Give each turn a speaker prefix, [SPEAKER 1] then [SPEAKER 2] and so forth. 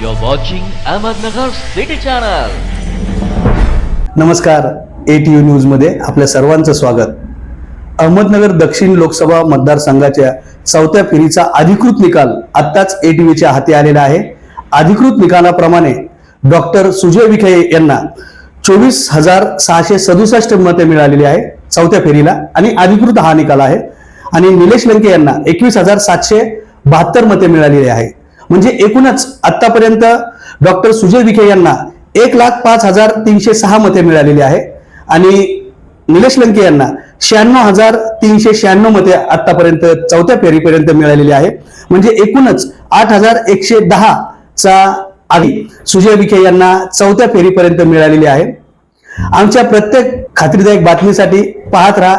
[SPEAKER 1] You're watching Ahmednagar City Channel.
[SPEAKER 2] नमस्कार ATU न्यूजमध्ये न्यूजमध्ये आपल्या सर्वांचं स्वागत. अहमदनगर दक्षिण लोकसभा मतदारसंघाच्या चौथ्या फेरीचा अधिकृत निकाल आत्ताच एटीव्हीच्या हाती आलेला आहे. अधिकृत निकालाप्रमाणे डॉक्टर सुजय विखे यांना चोवीस हजार सहाशे सदुसष्ट मते मिळालेली आहे चौथ्या फेरीला आणि अधिकृत हा निकाल आहे. आणि निलेश लंके यांना एकवीस हजार सातशे बहात्तर मते मिळालेली आहे. म्हणजे एकूणच आतापर्यंत डॉक्टर सुजय विखे यांना एक लाख पाच हजार तीनशे सहा मते मिळालेली आहे. आणि निलेश लंके यांना शहाण्णव हजार तीनशे शहाण्णव मते आतापर्यंत चौथ्या फेरीपर्यंत मिळालेली आहे. म्हणजे एकूणच आठ हजार एकशे दहा चा आधी सुजय विखे यांना चौथ्या फेरीपर्यंत मिळालेली आहे. आमच्या प्रत्येक खात्रीदायक बातमीसाठी पाहत राहा.